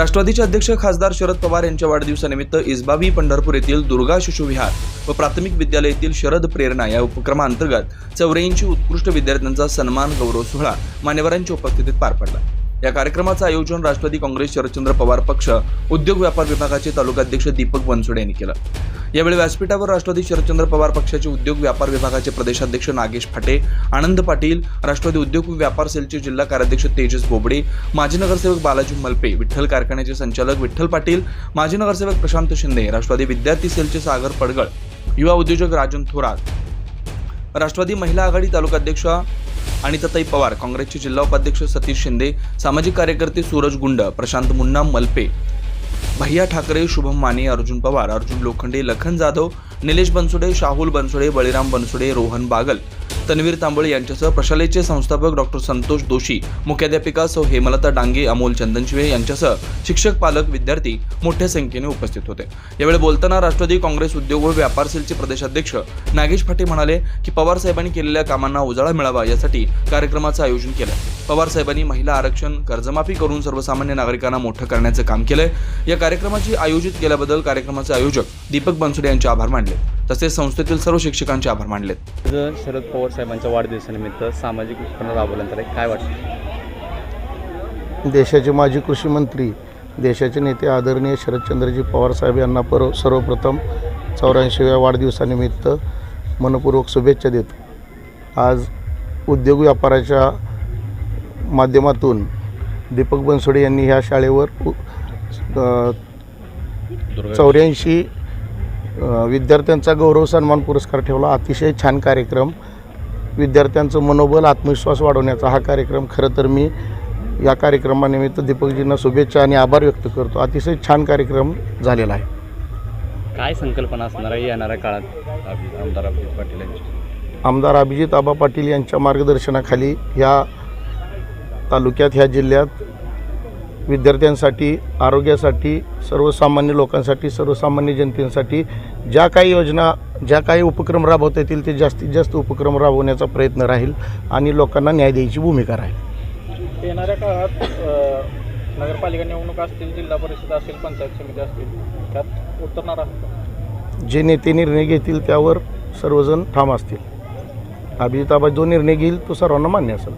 राष्ट्रवादीचे अध्यक्ष खासदार शरद पवार यांच्या वाढदिवसानिमित्त इस्बाबी पंढरपूर येथील दुर्गा शिशुविहार व प्राथमिक विद्यालय येथील शरद प्रेरणा या उपक्रमाअंतर्गत चौऱ्याऐंशी उत्कृष्ट विद्यार्थ्यांचा सन्मान गौरव सोहळा मान्यवरांच्या उपस्थितीत पार पडला. या कार्यक्रमाचं आयोजन राष्ट्रवादी काँग्रेस शरदचंद्र पवार पक्ष उद्योग व्यापार विभागाचे तालुकाध्यक्ष दीपक बनसोडे यांनी केलं. यावेळी व्यासपीठावर राष्ट्रवादी शरदचंद्र पवार पक्षाचे उद्योग व्यापार विभागाचे प्रदेशाध्यक्ष नागेश फाटे आनंद पाटील राष्ट्रवादी उद्योग व्यापार सेलचे जिल्हा कार्याध्यक्ष तेजस बोबडे माजी नगरसेवक बालाजी मलपे विठ्ठल कारखान्याचे संचालक विठ्ठल पाटील माजी नगरसेवक प्रशांत शिंदे राष्ट्रवादी विद्यार्थी सेलचे सागर पडगळ युवा उद्योजक राजन थोरात राष्ट्रवादी महिला आघाडी तालुकाध्यक्षा अनिताताई पवार काँग्रेसचे जिल्हा उपाध्यक्ष सतीश शिंदे सामाजिक कार्यकर्ते सूरज गुंड प्रशांत मुन्ना मलपे भैया ठाकरे शुभम माने अर्जुन पवार अर्जुन लोखंडे लखन जाधव निलेश बनसुडे शाहुल बनसुडे बळीराम बनसुडे रोहन बागल तन्वीर तांबळे यांच्यासह प्रशालेचे संस्थापक डॉक्टर संतोष दोशी मुख्याध्यापिका सौ हेमलता डांगे अमोल चंदनशिवे यांच्यासह शिक्षक पालक विद्यार्थी मोठ्या संख्येने उपस्थित होते. यावेळी बोलताना राष्ट्रवादी काँग्रेस उद्योग व व्यापार सेलचे प्रदेशाध्यक्ष नागेश फाटे म्हणाले की पवार साहेबांनी केलेल्या कामांना उजाळा मिळावा यासाठी कार्यक्रमाचं आयोजन केलं पवार साहेबांनी महिला आरक्षण कर्जमाफी करून सर्वसामान्य नागरिकांना मोठं करण्याचं काम केलंय. या कार्यक्रमाची आयोजित केल्याबद्दल कार्यक्रमाचे आयोजक दीपक बनसुडे यांचे आभार मानले. तसेच संस्थेतील सर्व शिक्षकांचे आभार मानलेत. आज शरद पवार साहेबांच्या वाढदिवसानिमित्त सामाजिक उपक्रम राबवल्यानंतर एक काय वाटतं? देशाचे माजी कृषी मंत्री देशाचे नेते आदरणीय शरदचंद्रजी पवारसाहेब यांना पर सर्वप्रथम चौऱ्याऐंशीव्या वाढदिवसानिमित्त मनपूर्वक शुभेच्छा देतो. आज उद्योग व्यापाराच्या माध्यमातून दीपक बनसोडे यांनी ह्या शाळेवर चौऱ्याऐंशी विद्यार्थ्यांचा गौरव सन्मान पुरस्कार ठेवला. अतिशय छान कार्यक्रम. विद्यार्थ्यांचं मनोबल आत्मविश्वास वाढवण्याचा हा कार्यक्रम. खरं तर मी या कार्यक्रमानिमित्त दीपकजींना शुभेच्छा आणि आभार व्यक्त करतो. अतिशय छान कार्यक्रम झालेला आहे. काय संकल्पना असणार आहे येणाऱ्या काळात? आमदार अभिजित पाटील यांची. आमदार अभिजित आबा पाटील यांच्या मार्गदर्शनाखाली ह्या तालुक्यात ह्या जिल्ह्यात विद्यार्थ्यांसाठी आरोग्यासाठी सर्वसामान्य लोकांसाठी सर्वसामान्य जनतेसाठी ज्या काही योजना ज्या काही उपक्रम राबवता येतील ते जास्तीत जास्त उपक्रम राबवण्याचा प्रयत्न राहील आणि लोकांना न्याय द्यायची भूमिका राहील. येणाऱ्या काळात नगरपालिका निवडणूक असतील जिल्हा परिषद असेल पंचायत समिती असतील त्यात उतरणार आहात? जे नेते निर्णय घेतील त्यावर सर्वजण ठाम असतील. अभिजित आबा जो निर्णय घेईल तो सर्वांना मान्य असेल.